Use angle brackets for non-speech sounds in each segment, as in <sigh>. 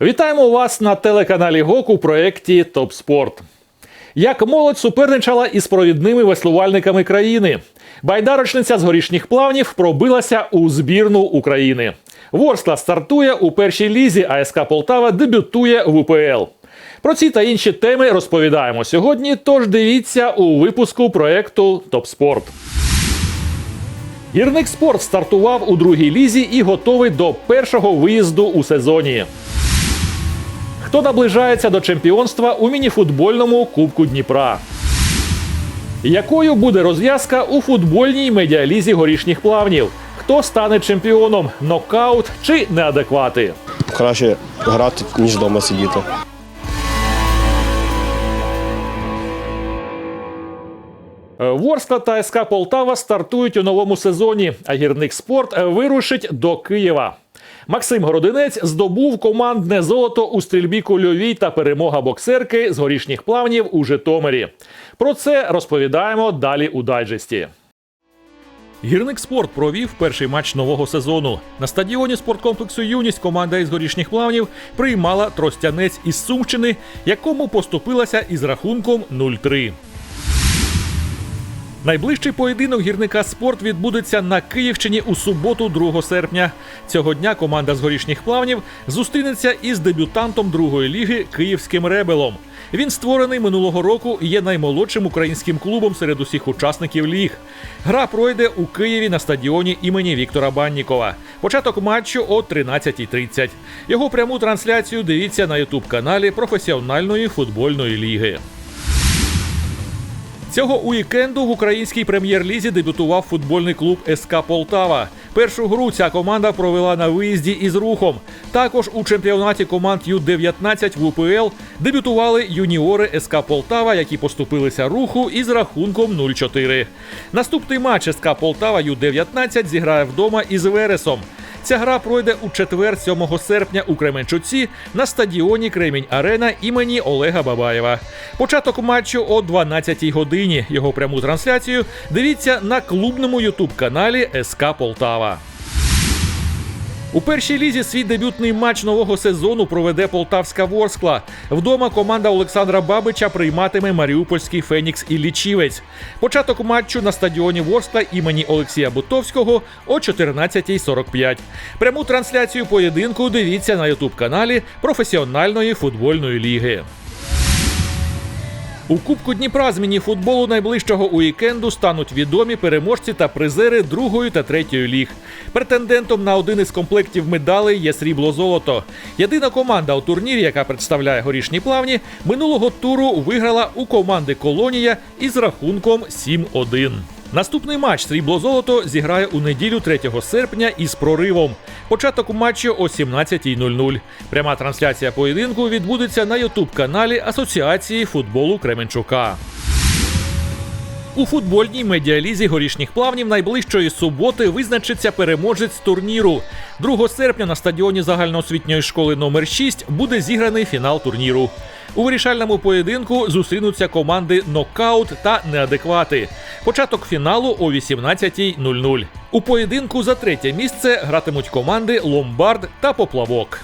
Вітаємо вас на телеканалі ГОК у проєкті Топ Спорт. Як молодь суперничала із провідними веслувальниками країни. Байдарочниця з горішніх плавнів пробилася у збірну України. Ворскла стартує у першій лізі, а СК Полтава дебютує в УПЛ. Про ці та інші теми розповідаємо сьогодні. Тож дивіться у випуску проєкту Топ Спорт. Гірник спорт стартував у другій лізі і готовий до першого виїзду у сезоні. Хто наближається до чемпіонства у мініфутбольному Кубку Дніпра? Якою буде розв'язка у футбольній медіалізі горішніх плавнів? Хто стане чемпіоном? Нокаут чи неадеквати? Краще грати, ніж вдома сидіти. Ворскла та СК Полтава стартують у новому сезоні, а гірник спорт вирушить до Києва. Максим Городинець здобув командне золото у стрільбі кульовій та перемога боксерки з горішніх плавнів у Житомирі. Про це розповідаємо далі у дайджесті. Гірник спорт провів перший матч нового сезону. На стадіоні спорткомплексу Юність команда із горішніх плавнів приймала тростянець із Сумщини, якому поступилася із рахунком 0-3. Найближчий поєдинок гірника спорт відбудеться на Київщині у суботу, 2 серпня. Цього дня команда з горішніх плавнів зустрінеться із дебютантом другої ліги Київським ребелом. Він створений минулого року і є наймолодшим українським клубом серед усіх учасників ліг. Гра пройде у Києві на стадіоні імені Віктора Баннікова. Початок матчу о 13.30. Його пряму трансляцію дивіться на ютуб каналі професіональної футбольної ліги. Цього уікенду в українській прем'єр-лізі дебютував футбольний клуб СК Полтава. Першу гру ця команда провела на виїзді із рухом. Також у чемпіонаті команд Ю-19 в УПЛ дебютували юніори СК Полтава, які поступилися руху із рахунком 0-4. Наступний матч СК Полтава Ю-19 зіграє вдома із Вересом. Ця гра пройде у четвер, 7 серпня у Кременчуці на стадіоні Кремінь Арена імені Олега Бабаєва. Початок матчу о 12-й годині. Його пряму трансляцію дивіться на клубному ютуб-каналі СК Полтава. У першій лізі свій дебютний матч нового сезону проведе Полтавська Ворскла. Вдома команда Олександра Бабича прийматиме Маріупольський Фенікс і Лічівець. Початок матчу на стадіоні Ворскла імені Олексія Бутовського о 14.45. Пряму трансляцію поєдинку дивіться на ютуб-каналі професіональної футбольної ліги. У Кубку Дніпра з мініфутболу найближчого уікенду стануть відомі переможці та призери другої та третьої ліг. Претендентом на один із комплектів медалей є срібло-золото. Єдина команда у турнірі, яка представляє горішні плавні, минулого туру виграла у команди Колонія із рахунком 7-1. Наступний матч срібло-золото зіграє у неділю 3 серпня із проривом. Початок матчу о 17.00. Пряма трансляція поєдинку відбудеться на ютуб-каналі Асоціації футболу Кременчука. У футбольній медіалізі горішніх плавнів найближчої суботи визначиться переможець турніру. 2 серпня на стадіоні загальноосвітньої школи номер 6 буде зіграний фінал турніру. У вирішальному поєдинку зустрінуться команди Нокаут та Неадеквати. Початок фіналу о 18.00. У поєдинку за третє місце гратимуть команди Ломбард та Поплавок.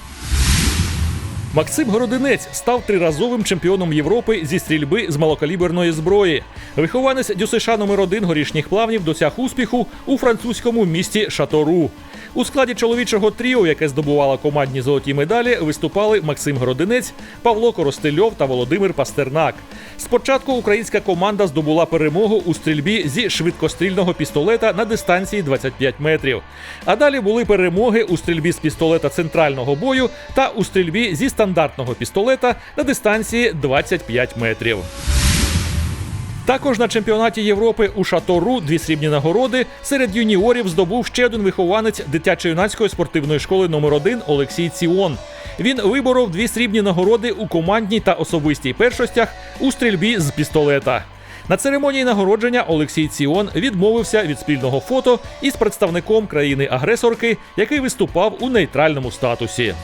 Максим Городинець став триразовим чемпіоном Європи зі стрільби з малокаліберної зброї. Вихованець ДЮСШ номер 1 горішніх плавнів досяг успіху у французькому місті Шатору. У складі чоловічого тріо, яке здобувало командні золоті медалі, виступали Максим Городинець, Павло Коростельов та Володимир Пастернак. Спочатку українська команда здобула перемогу у стрільбі зі швидкострільного пістолета на дистанції 25 метрів. А далі були перемоги у стрільбі з пістолета центрального бою та у стрільбі зі стандартного пістолета на дистанції 25 метрів. Також на чемпіонаті Європи у Шатору дві срібні нагороди серед юніорів здобув ще один вихованець дитячо-юнацької спортивної школи номер 1 Олексій Ціон. Він виборов дві срібні нагороди у командній та особистій першостях у стрільбі з пістолета. На церемонії нагородження Олексій Ціон відмовився від спільного фото із представником країни-агресорки, який виступав у нейтральному статусі.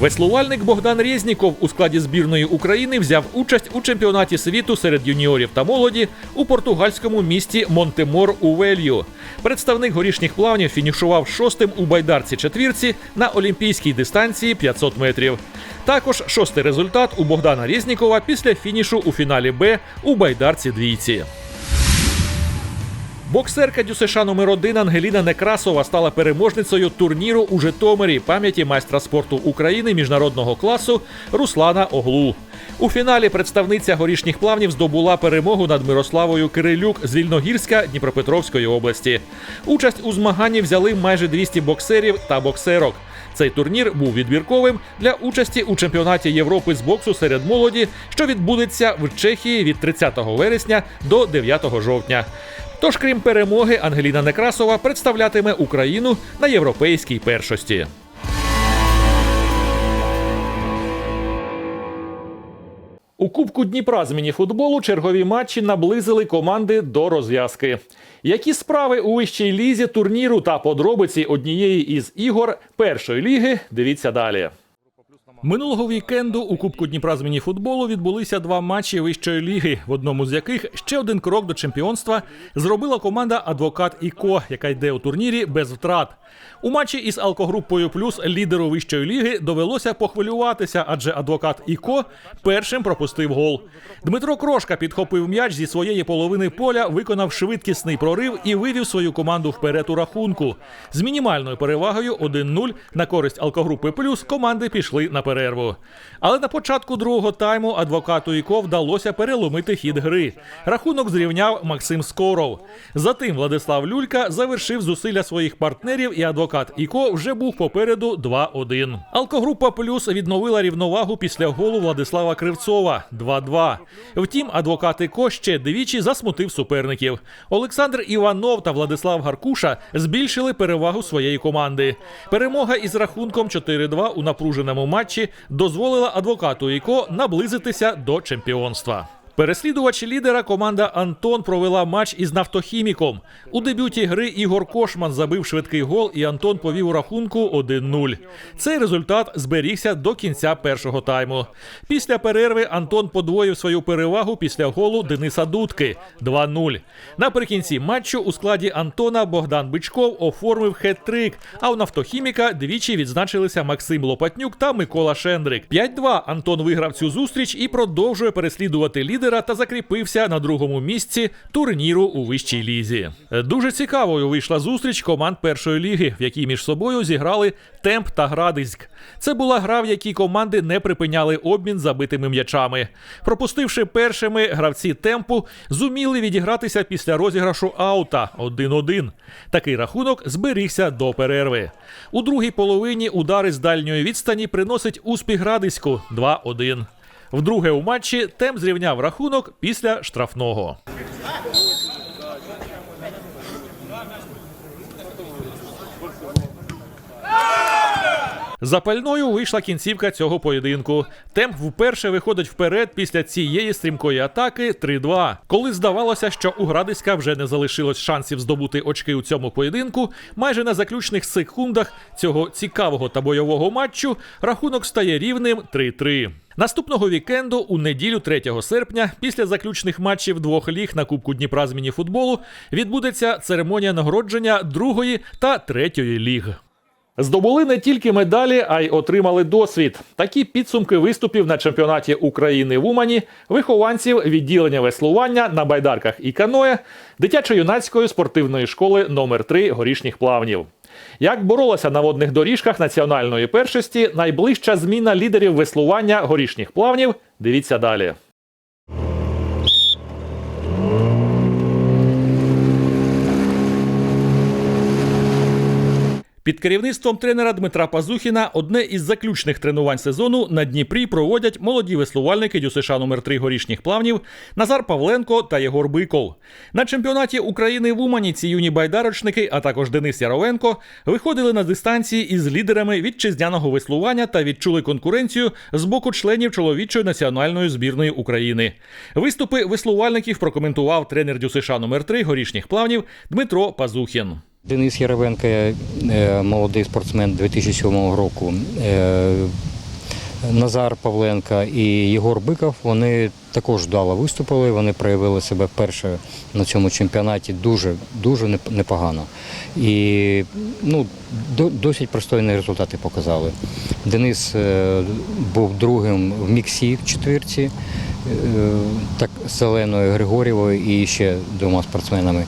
Веслувальник Богдан Резніков у складі збірної України взяв участь у чемпіонаті світу серед юніорів та молоді у португальському місті Монтемор у Велью. Представник горішніх плавнів фінішував шостим у байдарці четвірці на олімпійській дистанції 500 метрів. Також шостий результат у Богдана Резнікова після фінішу у фіналі Б у байдарці двійці. Боксерка ДЮСШ номер 1 Ангеліна Некрасова стала переможницею турніру у Житомирі пам'яті майстра спорту України міжнародного класу Руслана Оглу. У фіналі представниця горішніх плавнів здобула перемогу над Мирославою Кирилюк з Вільногірська Дніпропетровської області. Участь у змаганні взяли майже 200 боксерів та боксерок. Цей турнір був відбірковим для участі у чемпіонаті Європи з боксу серед молоді, що відбудеться в Чехії від 30 вересня до 9 жовтня. Тож, крім перемоги, Ангеліна Некрасова представлятиме Україну на європейській першості. У Кубку Дніпра з мініфутболу чергові матчі наблизили команди до розв'язки. Які справи у вищій лізі турніру та подробиці однієї із ігор першої ліги? Дивіться далі. Минулого вікенду у Кубку Дніпра з мініфутболу відбулися два матчі вищої ліги, в одному з яких ще один крок до чемпіонства зробила команда Адвокат Іко, яка йде у турнірі без втрат. У матчі із алкогрупою плюс лідеру вищої ліги довелося похвилюватися, адже адвокат Іко першим пропустив гол. Дмитро Крошка підхопив м'яч зі своєї половини поля, виконав швидкісний прорив і вивів свою команду вперед у рахунку. З мінімальною перевагою 1-0 на користь алкогрупи плюс команди пішли на перерву. Але на початку другого тайму адвокату Іко вдалося переломити хід гри. Рахунок зрівняв Максим Скоров. Затим Владислав Люлька завершив зусилля своїх партнерів, і адвокат Іко вже був попереду 2-1. Алкогрупа плюс відновила рівновагу після голу Владислава Кривцова 2-2. Втім, адвокат Іко ще двічі засмутив суперників. Олександр Іванов та Владислав Гаркуша збільшили перевагу своєї команди. Перемога із рахунком 4-2 у напруженому матчі дозволила адвокату Іко наблизитися до чемпіонства. Переслідувач лідера команда Антон провела матч із нафтохіміком. У дебюті гри Ігор Кошман забив швидкий гол, і Антон повів у рахунку 1-0. Цей результат зберігся до кінця першого тайму. Після перерви Антон подвоїв свою перевагу після голу Дениса Дудки 2-0. Наприкінці матчу у складі Антона Богдан Бичков оформив хет-трик, а у нафтохіміка двічі відзначилися Максим Лопатнюк та Микола Шендрик. 5-2 Антон виграв цю зустріч і продовжує переслідувати лідера та закріпився на другому місці турніру у вищій лізі. Дуже цікавою вийшла зустріч команд першої ліги, в якій між собою зіграли Темп та Градиськ. Це була гра, в якій команди не припиняли обмін забитими м'ячами. Пропустивши першими, гравці темпу зуміли відігратися після розіграшу аута 1-1. Такий рахунок зберігся до перерви. У другій половині удари з дальньої відстані приносить успіх Градиську 2-1. Вдруге у матчі Тем зрівняв рахунок після штрафного. Запальною вийшла кінцівка цього поєдинку. Темп вперше виходить вперед після цієї стрімкої атаки 3-2. Коли здавалося, що у Градиська вже не залишилось шансів здобути очки у цьому поєдинку, майже на заключних секундах цього цікавого та бойового матчу рахунок стає рівним 3-3. Наступного вікенду, у неділю 3 серпня, після заключних матчів двох ліг на Кубку Дніпра з мініфутболу, відбудеться церемонія нагородження другої та третьої ліг. Здобули не тільки медалі, а й отримали досвід. Такі підсумки виступів на чемпіонаті України в Умані, вихованців відділення веслування на байдарках і каное, дитячо-юнацької спортивної школи номер 3 горішніх плавнів. Як боролася на водних доріжках національної першості, найближча зміна лідерів веслування горішніх плавнів. Дивіться далі. Під керівництвом тренера Дмитра Пазухіна одне із заключних тренувань сезону на Дніпрі проводять молоді веслувальники ДЮСШ номер 3 горішніх плавнів Назар Павленко та Єгор Биков. На чемпіонаті України в Умані ці юні байдарочники, а також Денис Яровенко, виходили на дистанції із лідерами вітчизняного веслування та відчули конкуренцію з боку членів чоловічої національної збірної України. Виступи веслувальників прокоментував тренер ДЮСШ номер 3 горішніх плавнів Дмитро Пазухін. Денис Яровенко, е, молодий спортсмен 2007 року, е, Назар Павленка і Єгор Биков вони також вдало виступили. Вони проявили себе вперше на цьому чемпіонаті дуже дуже непогано. І ну, досить пристойні результати показали. Денис е, був другим в міксі в четвірці, так з Оленою Григорєвою і ще двома спортсменами.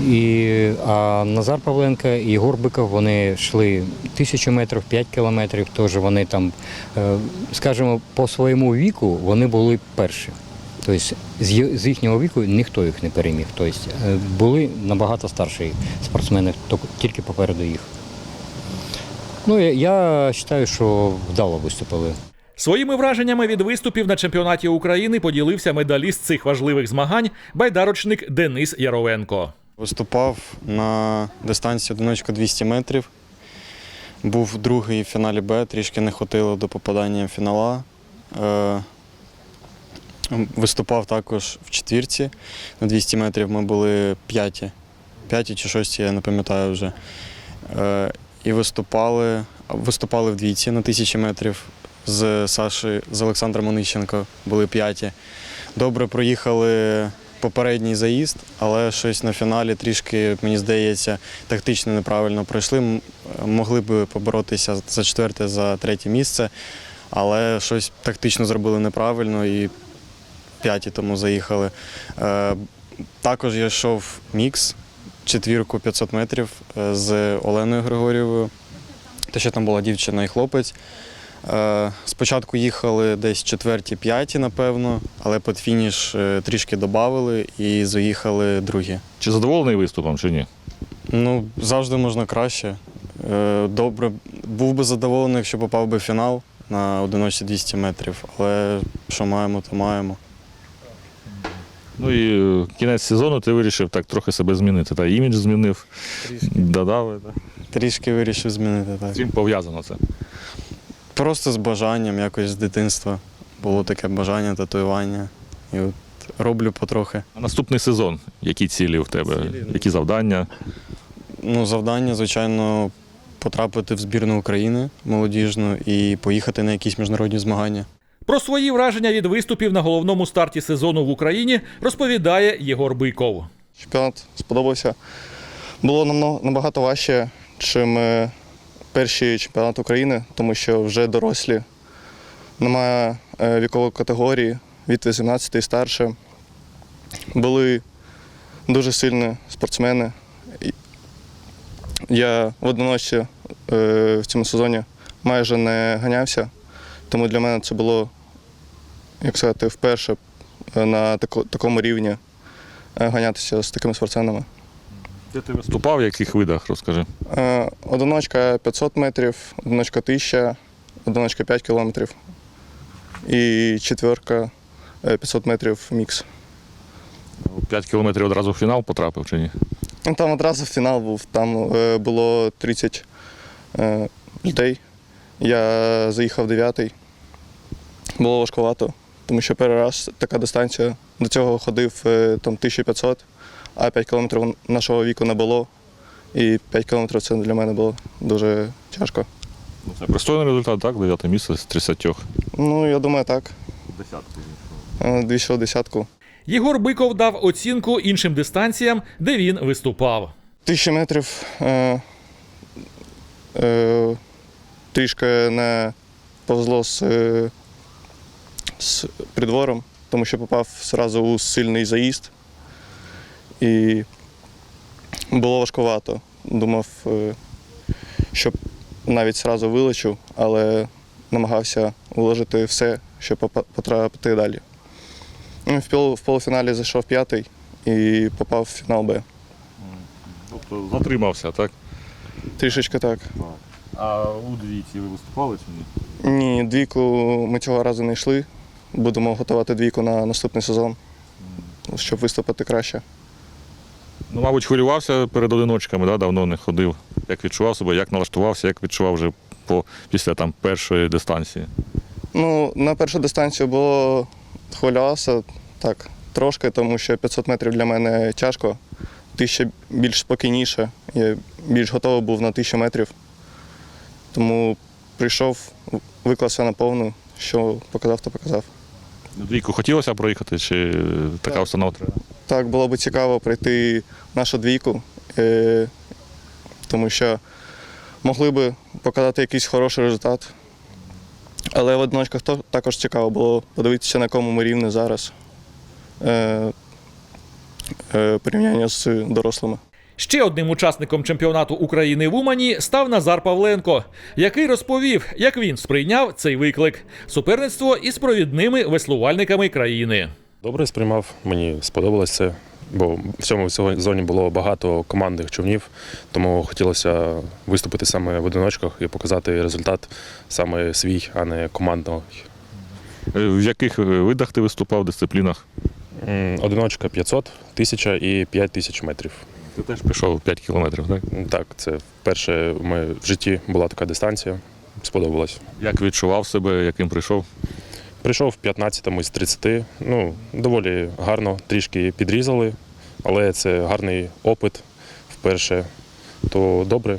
І, а Назар Павленко і Єгор Биков вони йшли тисячу метрів, 5 кілометрів. Тож вони там, е, скажімо, по своєму віку вони були перші. Тобто з їхнього віку ніхто їх не переміг. Тобто е, були набагато старші спортсмени, тільки- попереду їх. Ну, я вважаю, що вдало виступили. Своїми враженнями від виступів на чемпіонаті України поділився медаліст цих важливих змагань байдарочник Денис Яровенко. Виступав на дистанції одиночка 200 метрів. Був другий в фіналі Б, трішки не хватило до попадання в фінала. Е, Виступав також в четвірці. На 200 метрів ми були п'яті. П'яті чи шості, я не пам'ятаю вже. Е, І виступали, виступали в двійці на тисячі метрів з Саші, з Олександром Онищенко, були п'яті. Добре проїхали попередній заїзд, але щось на фіналі трішки, мені здається, тактично неправильно пройшли. Могли б поборотися за четверте, за третє місце, але щось тактично зробили неправильно і п'яті тому заїхали. Е, Також я йшов мікс, четвірку 500 метрів е, з Оленою Григорєвою. Те, що там була дівчина і хлопець. Е, Спочатку їхали десь четверті, п'яті, напевно, але під фініш е, трішки додали і заїхали другі. Чи задоволений виступом, чи ні? Ну, завжди можна краще. Е, Добре, був би задоволений, якщо попав би в фінал на одиночці 200 метрів, але що маємо, то маємо. Ну і кінець сезону ти вирішив так трохи себе змінити. Та імідж змінив, додав. та. Трішки вирішив змінити так. З чим пов'язано це? Просто з бажанням, якось з дитинства. Було таке бажання, татуювання. І от роблю потрохи. А наступний сезон, які цілі в тебе, Цілі, ну. які завдання? Ну, завдання, звичайно, потрапити в збірну України молодіжну і поїхати на якісь міжнародні змагання. Про свої враження від виступів на головному старті сезону в Україні розповідає Єгор Бийков. Чемпіонат сподобався. Було набагато важче, чим перший чемпіонат України, тому що вже дорослі. Немає е, вікової категорії від 18 і старше. Були дуже сильні спортсмени. Я в одиночці е, в цьому сезоні майже не ганявся, тому для мене це було, як сказати, вперше е, на такому рівні ганятися з такими спортсменами. Де ти виступав, в яких видах, розкажи. Е, Одиночка 500 метрів, одиночка 1000, одиночка 5 кілометрів і четверка е, 500 метрів мікс. 5 кілометрів одразу в фінал потрапив чи ні? Ну, Там одразу в фінал був, там е, було 30 е, людей. Я заїхав дев'ятий. Було важкувато, тому що перший раз така дистанція. До цього ходив е, там 1500, а 5 кілометрів нашого віку не було. І 5 кілометрів це для мене було дуже тяжко. Ну, Це пристойний результат, так? Дев'яте місце з 30. Ну, я думаю, так. Десятку. Е, Двічі десятку. Єгор Биков дав оцінку іншим дистанціям, де він виступав. Тисяча метрів е, е, трішки не повезло з, е, з придвором, тому що попав одразу у сильний заїзд. І було важкувато. Думав, е, щоб навіть одразу вилечу, але намагався вложити все, щоб потрапити далі. Ну, В в полуфіналі зайшов п'ятий і попав в фінал Б. Тобто затримався, так? Трішечки так. А у двійці ви виступали чи ні? Ні, двійку ми цього разу не йшли. Будемо готувати двійку на наступний сезон, щоб виступити краще. Ну, мабуть, хвилювався перед одиночками, да? давно не ходив. Як відчував себе, як налаштувався, як відчував вже по, після там, першої дистанції. Ну, на першу дистанцію було хвилювався так, трошки, тому що 500 метрів для мене тяжко. Тисяча більш спокійніше. Я більш готовий був на 1000 метрів. Тому прийшов, виклався на повну, що показав, то показав. Двійку хотілося проїхати, чи така Так. установа треба? Так, було б цікаво пройти нашу двійку, е, тому що могли би показати якийсь хороший результат. Але в одиночках також цікаво було подивитися, на якому ми рівні зараз е, е, порівняння з дорослими. Ще одним учасником чемпіонату України в Умані став Назар Павленко, який розповів, як він сприйняв цей виклик суперництво із провідними веслувальниками країни. Добре сприймав, мені сподобалось це, бо в цьому сезоні було багато командних човнів, тому хотілося виступити саме в одиночках і показати результат саме свій, а не командного. Е, В яких е, видах ти виступав, дисциплінах? Одиночка 500, 1000 і 5000 метрів. Ти теж пішов 5 кілометрів, так? Так, це вперше в моє- в житті була така дистанція. Сподобалось. Як відчував себе, яким прийшов? Прийшов в 15-му із 30. Ну, доволі гарно, трішки підрізали, але це гарний опит вперше. То добре,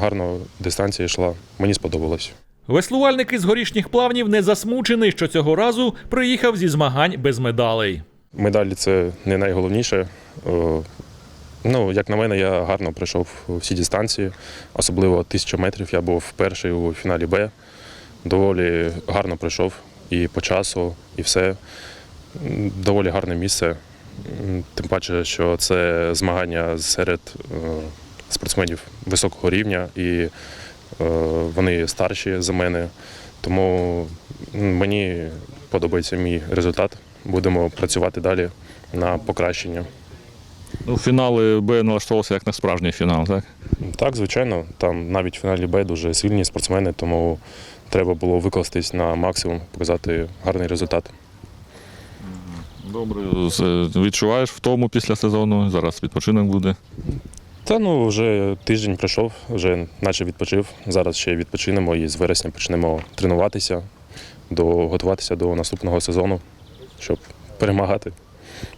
гарно дистанція йшла. Мені сподобалось. Веслувальник із горішніх плавнів не засмучений, що цього разу приїхав зі змагань без медалей. Медалі це не найголовніше. Е, Ну, як на мене, я гарно пройшов всі дистанції, особливо 1000 метрів. Я був перший у фіналі Б. Доволі гарно пройшов і по часу, і все. Доволі гарне місце. Тим паче, що це змагання серед е, спортсменів високого рівня, і е, вони старші за мене. Тому мені подобається мій результат. Будемо працювати далі на покращення. Ну, фінали Б налаштовувався як на справжній фінал, так? Так, звичайно, там навіть в фіналі Б дуже сильні спортсмени, тому треба було викластись на максимум, показати гарний результат. Добре. Відчуваєш втому після сезону, зараз відпочинок буде. Та ну вже тиждень пройшов, вже наче відпочив. Зараз ще відпочинемо і з вересня почнемо тренуватися, до, готуватися до наступного сезону, щоб перемагати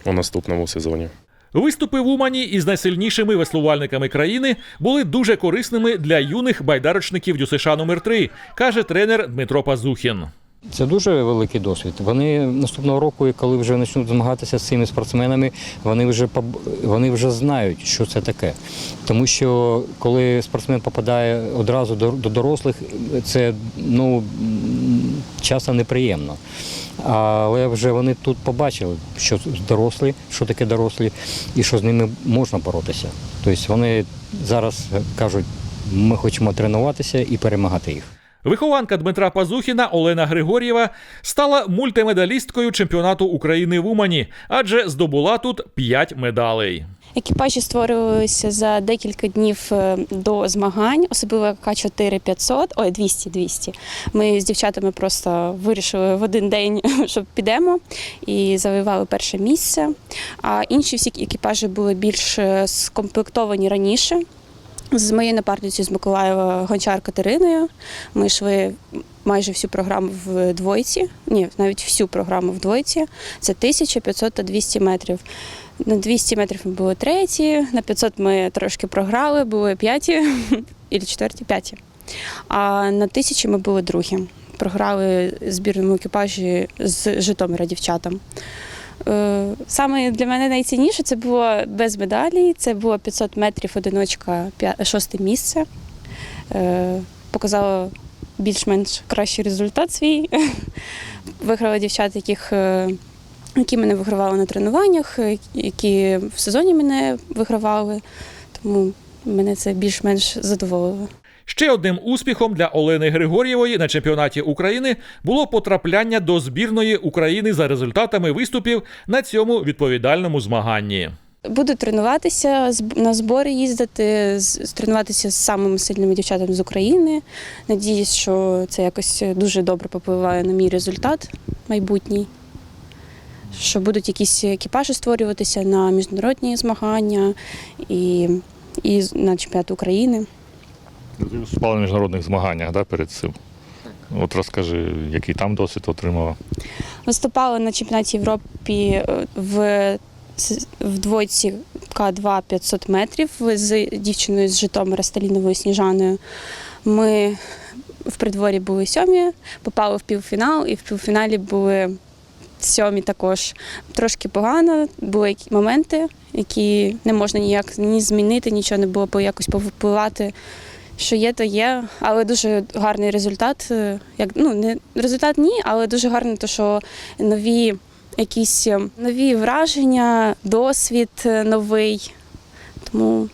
у наступному сезоні. Виступи в Умані із найсильнішими веслувальниками країни були дуже корисними для юних байдарочників ДЮСШ номер 3 каже тренер Дмитро Пазухін. Це дуже великий досвід. Вони наступного року, коли вже почнуть змагатися з цими спортсменами, вони вже вони вже знають, що це таке. Тому що коли спортсмен попадає одразу до, до дорослих, це ну часто неприємно. Але вже вони тут побачили, що дорослі, що таке дорослі, і що з ними можна боротися. Тобто вони зараз кажуть, ми хочемо тренуватися і перемагати їх. Вихованка Дмитра Пазухіна Олена Григор'єва стала мультимедалісткою чемпіонату України в Умані, адже здобула тут 5 медалей. Екіпажі створювалися за декілька днів е, до змагань, особливо К4 500, ой, 200 200. Ми з дівчатами просто вирішили в один день, <laughs> що підемо, і завоювали перше місце. А інші всі екіпажі були більш е, скомплектовані раніше. З моєю напарницею з Миколаєва Гончар Катериною. Ми йшли майже всю програму в двойці, ні, навіть всю програму в двойці. Це 1500 та 200 метрів. На 200 метрів ми були треті, на 500 ми трошки програли, були п'яті, <laughs> і четверті, п'яті. А на тисячі ми були другі. Програли збірному екіпажі з Житомира дівчатам. Е, Саме для мене найцінніше це було без медалі. Це було 500 метрів одиночка, шосте місце. Е, Показало більш-менш кращий результат свій. <laughs> Виграли дівчат, яких, е, які мене вигравали на тренуваннях, які в сезоні мене вигравали. Тому мене це більш-менш задоволило. Ще одним успіхом для Олени Григор'євої на чемпіонаті України було потрапляння до збірної України за результатами виступів на цьому відповідальному змаганні. Буду тренуватися, на збори їздити, тренуватися з самими сильними дівчатами з України. Надіюсь, що це якось дуже добре попливає на мій результат майбутній. Що будуть якісь екіпажі створюватися на міжнародні змагання і, і на чемпіонат України. Ти виступала на міжнародних змаганнях да, перед цим. От розкажи, який там досвід отримала. Виступала на чемпіонаті Європи е, в, в двойці К2 500 метрів з дівчиною з Житомира Сталіновою Сніжаною. Ми в придворі були сьомі, попали в півфінал, і в півфіналі були сьомі також. Трошки погано, були моменти, які не можна ніяк ні змінити, нічого не було якось повпливати. Що є, то є, але дуже гарний результат. е, Як ну не результат ні, але дуже гарно, то що нові якісь е, нові враження, досвід е, новий. Тому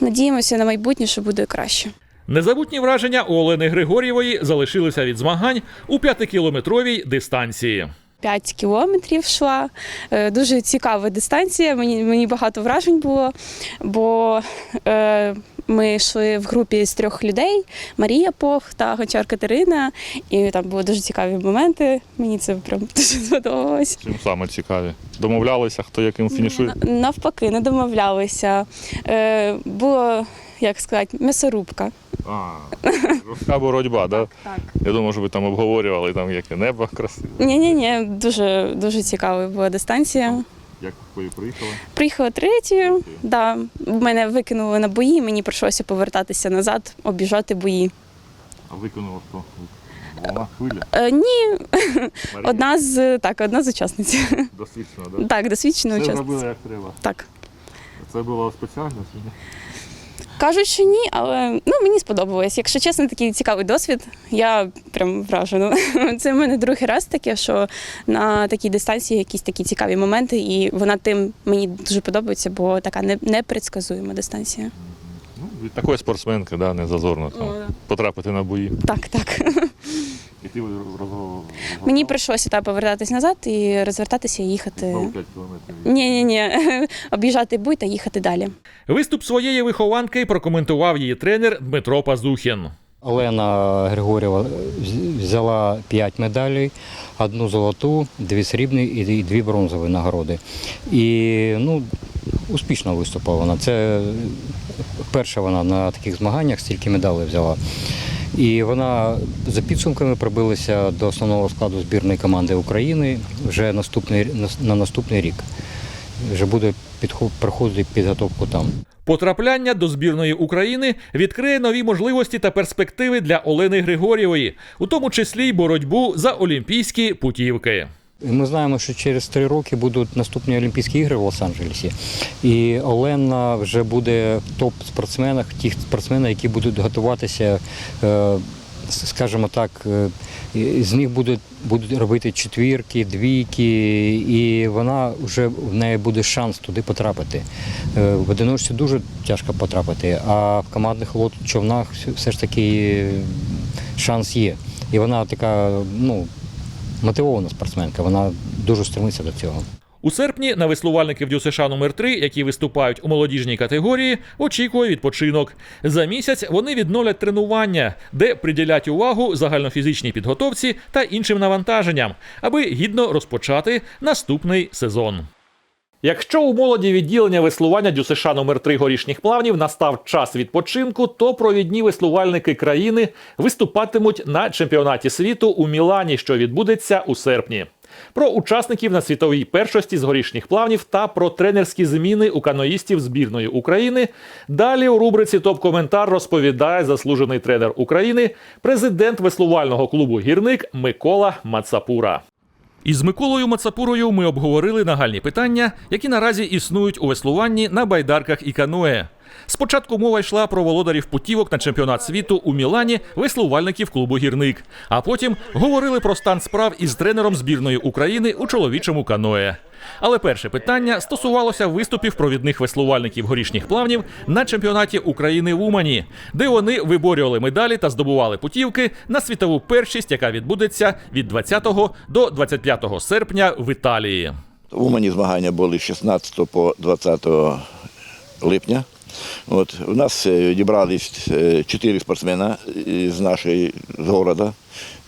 надіємося на майбутнє, що буде краще. Незабутні враження Олени Григорєвої залишилися від змагань у п'ятикілометровій дистанції. 5 кілометрів йшла. Е, Дуже цікава дистанція. Мені, мені багато вражень було, бо е, ми йшли в групі з трьох людей: Марія Пох та Гончар Катерина. І там були дуже цікаві моменти. Мені це прям <laughs> дуже сподобалось. Чим саме цікаві? Домовлялися, хто яким фінішує? Навпаки, не домовлялися. Е, було, як сказати, м'ясорубка. А, жорстка боротьба, да? Так. Я думаю, що ви там обговорювали, там яке небо красиве. Ні, ні, ні, дуже дуже цікава була дистанція. Як ви приїхали? Приїхала третьою. Да, мене викинули на бої, мені прийшлося повертатися назад, обіжати бої. А виконував хто? Волна хвиля? Е, ні, Марія? одна з так, одна з учасниць. Досвідчена, да? Так, досвідчена Все учасниця. зробили як треба. Так. Це було спеціально чи ні? Кажуть, що ні, але ну мені сподобалось. Якщо чесно, такий цікавий досвід. Я прям вражена. <laughs> Це в мене другий раз таке, що на такій дистанції якісь такі цікаві моменти, і вона тим мені дуже подобається, бо така непредсказуєма дистанція. Ну, від такої спортсменки, да, не зазорно там, О, да. потрапити на бої. Так, так. <laughs> І ти розговор. Мені прийшлося та повертатись назад і розвертатися і їхати. Ні, ні, ні, об'їжджати буй та їхати далі. Виступ своєї вихованки прокоментував її тренер Дмитро Пазухін. Олена Григорєва взяла 5 медалей, одну золоту, дві срібні і дві бронзові нагороди. І ну, успішно виступила вона. Це перша вона на таких змаганнях стільки медалей взяла. І вона за підсумками пробилася до основного складу збірної команди України вже наступний, на наступний рік. Вже буде проходити підготовку там. Потрапляння до збірної України відкриє нові можливості та перспективи для Олени Григорєвої, у тому числі й боротьбу за олімпійські путівки. Ми знаємо, що через три роки будуть наступні Олімпійські ігри в Лос-Анджелесі. І Олена вже буде в топ-спортсменах, тих спортсменів, які будуть готуватися, е, скажімо так, е, з них будуть, будуть робити четвірки, двійки, і вона вже в неї буде шанс туди потрапити. Е, В одиночці дуже тяжко потрапити, а в командних лот човнах все ж таки шанс є. І вона така, ну, мотивована спортсменка, вона дуже стремиться до цього. У серпні на веслувальників Дю США номер 3 які виступають у молодіжній категорії, очікує відпочинок. За місяць вони відновлять тренування, де приділять увагу загальнофізичній підготовці та іншим навантаженням, аби гідно розпочати наступний сезон. Якщо у молоді відділення веслування ДЮСШ номер 3 горішніх плавнів настав час відпочинку, то провідні веслувальники країни виступатимуть на чемпіонаті світу у Мілані, що відбудеться у серпні. Про учасників на світовій першості з горішніх плавнів та про тренерські зміни у каноїстів збірної України. Далі у рубриці Топ-коментар розповідає заслужений тренер України, президент веслувального клубу Гірник Микола Мацапура. Із Миколою Мацапурою ми обговорили нагальні питання, які наразі існують у веслуванні на байдарках і каное. Спочатку мова йшла про володарів путівок на чемпіонат світу у Мілані веслувальників клубу Гірник. А потім говорили про стан справ із тренером збірної України у чоловічому каное. Але перше питання стосувалося виступів провідних веслувальників горішніх плавнів на чемпіонаті України в Умані, де вони виборювали медалі та здобували путівки на світову першість, яка відбудеться від 20 до 25 серпня в Італії. В Умані змагання були з 16 по 20 липня. От, у нас е, відібрались е, чотири спортсмена з нашої з города,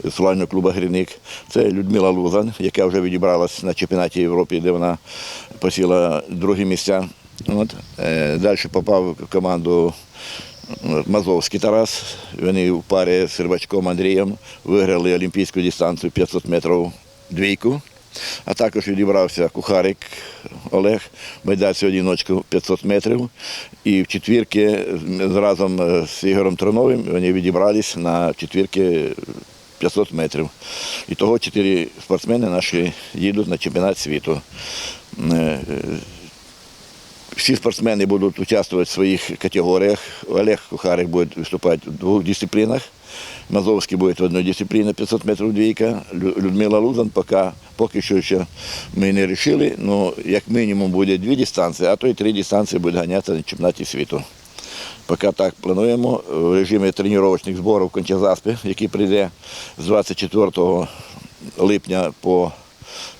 з футбольного клубу Грівник. Це Людмила Лузан, яка вже відібралась на чемпіонаті Європи, де вона посіла другі місця. От. Е, Далі попав в команду Мазовський Тарас. Вони в парі з Рибачком Андрієм виграли олімпійську дистанцію 500 метрів двійку. А також відібрався кухарик Олег, байдався одіночку 500 метрів. І в четвірки разом е, з Ігорем Троновим вони відібрались на четвірки 500 метрів. І того чотири спортсмени наші їдуть на чемпіонат світу. Всі спортсмени будуть участвувати в своїх категоріях. Олег Кухарик буде виступати в двох дисциплінах. Мазовський буде в одній дисципліні 500 метрів двійка. Людмила Лузан поки, поки що ще ми не вирішили. Ну, як мінімум буде дві дистанції, а то й три дистанції буде ганятися на чемпіонаті світу. Поки так плануємо в режимі тренувальних зборів в Кончазаспі, який прийде з 24 липня по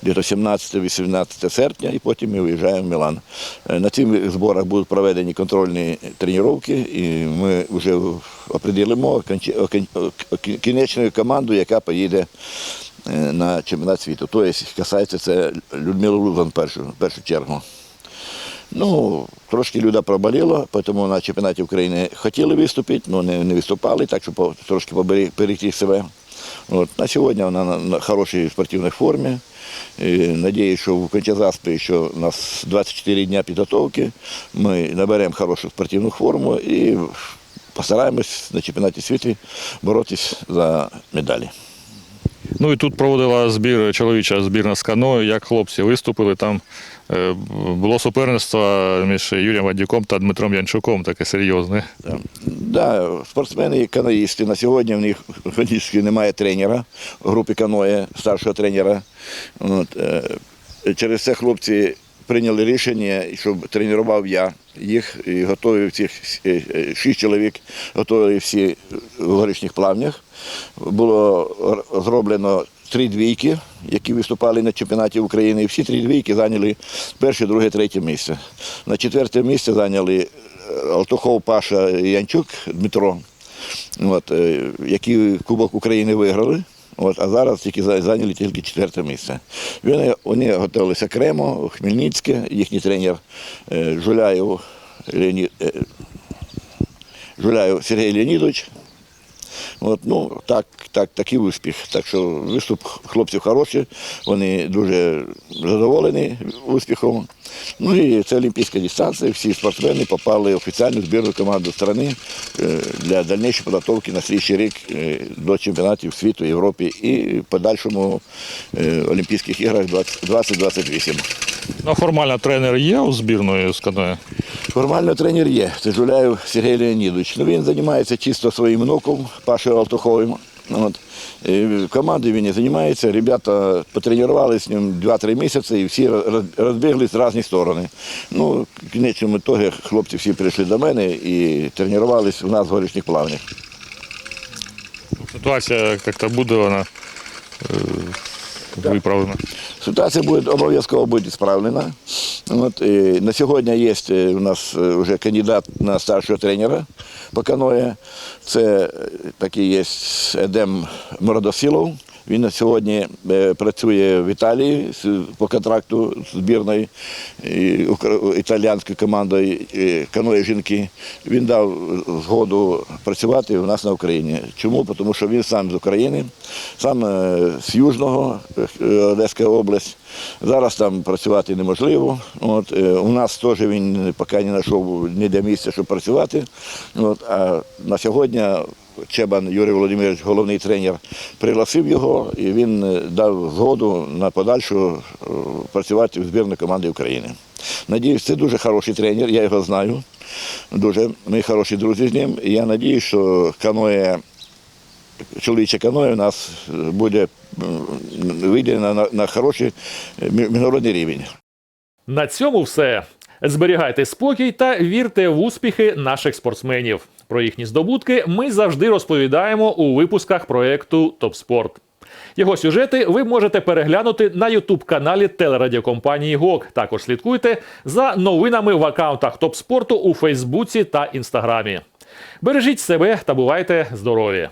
десь 17-18 серпня, і потім ми виїжджаємо в Мілан. Е, На цих зборах будуть проведені контрольні тренування, і ми вже определимо кінечну команду, яка поїде е, на чемпіонат світу. Тобто, касається це Людмили Лузан в першу, першу чергу. Ну, трошки люда проболіло, тому на чемпіонаті України хотіли виступити, але не, не виступали, так що трошки поберегти себе. От. На сьогодні вона на, хорошій спортивній формі. І Надіюсь, що в Кончазаспі ще у нас 24 дні підготовки. Ми наберемо хорошу спортивну форму і постараємось на чемпіонаті світу боротись за медалі. Ну і тут проводила збір чоловіча збірна з каною, як хлопці виступили. Там е, було суперництво між Юрієм Вадюком та Дмитром Янчуком, таке серйозне. Да. Да, спортсмени і каноїсти. На сьогодні в них фактично немає тренера в групі каної, старшого тренера. От, е, через це хлопці прийняли рішення, щоб тренував я їх і готовив цих е, е, шість чоловік, готовили всі в горішніх плавнях. Було зроблено три двійки, які виступали на чемпіонаті України. І всі три двійки зайняли перше, друге, третє місце. На четверте місце зайняли е, Алтухов Паша Янчук Дмитро, от, які Кубок України виграли. От, а зараз тільки зайняли тільки четверте місце. Вони, вони готувалися окремо, Хмельницьке, їхній тренер е, Жуляєв, Леонід, е, Жуляєв Сергій Леонідович. От, ну, так, так, такий успіх. Так що виступ хлопців хороший, вони дуже задоволені успіхом. Ну і це олімпійська дистанція. Всі спортсмени попали в офіційну збірну команду країни е, для дальнішої підготовки на слідчий рік е, до чемпіонатів світу, Європи і подальшому е, Олімпійських іграх 2028. Ну, формально тренер є у збірної з каною? Формально тренер є. Це Жуляєв Сергій Леонідович. Ну, він займається чисто своїм внуком, Пашою Алтуховим. От. І В команді він не займається. Ребята потренувалися з ним 2-3 місяці і всі роз- розбіглись в різні сторони. Ну, в кінечному ітогі хлопці всі прийшли до мене і тренувалися у нас в горішніх плавнях. Ситуація як-то буде вона виправлена. Ситуація буде обов'язково буде справлена. От, і на сьогодні є е, у нас е, вже кандидат на старшого тренера по каное. Це е, такий є Едем Мородосилов. Він сьогодні е, працює в Італії по контракту з збірною і укр- італійською командою каное жінки. Він дав згоду працювати у нас на Україні. Чому? Тому що він сам з України, сам е, з Южного, е, Одеська область. Зараз там працювати неможливо. От, у нас теж він поки не знайшов ніде місця, щоб працювати. От, а на сьогодні Чебан Юрій Володимирович, головний тренер, пригласив його і він е, дав згоду на подальшу е, працювати в збірній команді України. Надіюсь, це дуже хороший тренер, я його знаю. Дуже ми хороші друзі з ним. І я надіюсь, що каноє чоловіче каноє у нас е, буде вийде на, на, на хороший міжнародний рівень. На цьому все. Зберігайте спокій та вірте в успіхи наших спортсменів. Про їхні здобутки ми завжди розповідаємо у випусках проекту Топспорт. Його сюжети ви можете переглянути на ютуб-каналі телерадіокомпанії ГОК. Також слідкуйте за новинами в аккаунтах Топспорту у Фейсбуці та Інстаграмі. Бережіть себе та бувайте здорові!